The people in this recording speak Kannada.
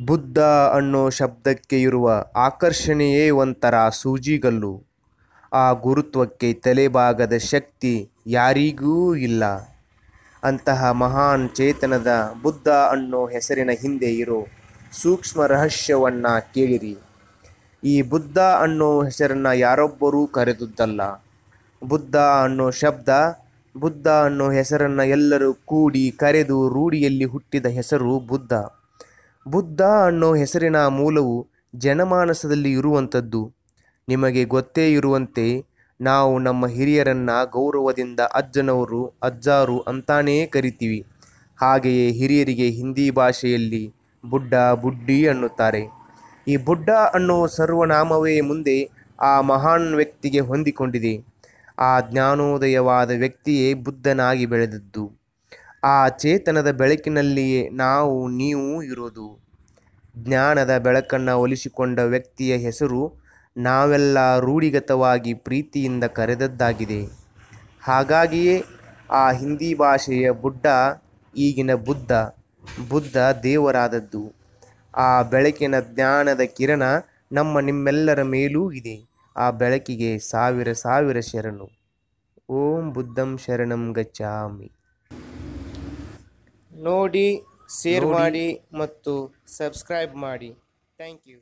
ಬುದ್ಧ ಅನ್ನೋ ಶಬ್ದಕ್ಕೆ ಇರುವ ಆಕರ್ಷಣೆಯೇ ಒಂಥರ ಸೂಜಿಗಲ್ಲು. ಆ ಗುರುತ್ವಕ್ಕೆ ತಲೆಬಾಗದ ಶಕ್ತಿ ಯಾರಿಗೂ ಇಲ್ಲ. ಅಂತಹ ಮಹಾನ್ ಚೇತನದ ಬುದ್ಧ ಅನ್ನೋ ಹೆಸರಿನ ಹಿಂದೆ ಇರೋ ಸೂಕ್ಷ್ಮ ರಹಸ್ಯವನ್ನು ಕೇಳಿರಿ. ಈ ಬುದ್ಧ ಅನ್ನೋ ಹೆಸರನ್ನು ಯಾರೊಬ್ಬರೂ ಕರೆದುದಲ್ಲ ಬುದ್ಧ ಅನ್ನೋ ಶಬ್ದ, ಬುದ್ಧ ಅನ್ನೋ ಹೆಸರನ್ನು ಎಲ್ಲರೂ ಕೂಡಿ ಕರೆದು ರೂಢಿಯಲ್ಲಿ ಹುಟ್ಟಿದ ಹೆಸರು ಬುದ್ಧ. ಬುದ್ಧ ಅನ್ನೋ ಹೆಸರಿನ ಮೂಲವು ಜನಮಾನಸದಲ್ಲಿ ಇರುವಂಥದ್ದು. ನಿಮಗೆ ಗೊತ್ತೇ ಇರುವಂತೆ ನಾವು ನಮ್ಮ ಹಿರಿಯರನ್ನ ಗೌರವದಿಂದ ಅಜ್ಜನವರು, ಅಜ್ಜಾರು ಅಂತಾನೇ ಕರಿತೀವಿ. ಹಾಗೆಯೇ ಹಿರಿಯರಿಗೆ ಹಿಂದಿ ಭಾಷೆಯಲ್ಲಿ ಬುಡ್ಡ, ಬುಡ್ಡಿ ಅನ್ನುತ್ತಾರೆ. ಈ ಬುಡ್ಡ ಅನ್ನೋ ಸರ್ವನಾಮವೇ ಮುಂದೆ ಆ ಮಹಾನ್ ವ್ಯಕ್ತಿಗೆ ಹೊಂದಿಕೊಂಡಿದೆ. ಆ ಜ್ಞಾನೋದಯವಾದ ವ್ಯಕ್ತಿಯೇ ಬುದ್ಧನಾಗಿ ಬೆಳೆದದ್ದು. ಆ ಚೇತನದ ಬೆಳಕಿನಲ್ಲಿಯೇ ನಾವು, ನೀವು ಇರೋದು ಜ್ಞಾನದ ಬೆಳಕನ್ನು ಒಲಿಸಿಕೊಂಡ ವ್ಯಕ್ತಿಯ ಹೆಸರು ನಾವೆಲ್ಲ ರೂಢಿಗತವಾಗಿ ಪ್ರೀತಿಯಿಂದ ಕರೆದದ್ದಾಗಿದೆ. ಹಾಗಾಗಿಯೇ ಆ ಹಿಂದಿ ಭಾಷೆಯ ಬುಡ್ಡ ಈಗಿನ ಬುದ್ಧ ಬುದ್ಧ ದೇವರಾದದ್ದು. ಆ ಬೆಳಕಿನ ಜ್ಞಾನದ ಕಿರಣ ನಮ್ಮ ನಿಮ್ಮೆಲ್ಲರ ಮೇಲೂ ಇದೆ. ಆ ಬೆಳಕಿಗೆ ಸಾವಿರ ಸಾವಿರ ಶರಣು. ಓಂ ಬುದ್ಧಂ ಶರಣಂ ಗಚ್ಚಾಮಿ ನೋಡಿ ಶೇರ್ ಮಾಡಿ ಮತ್ತು ಸಬ್ಸ್ಕ್ರೈಬ್ ಮಾಡಿ. Thank you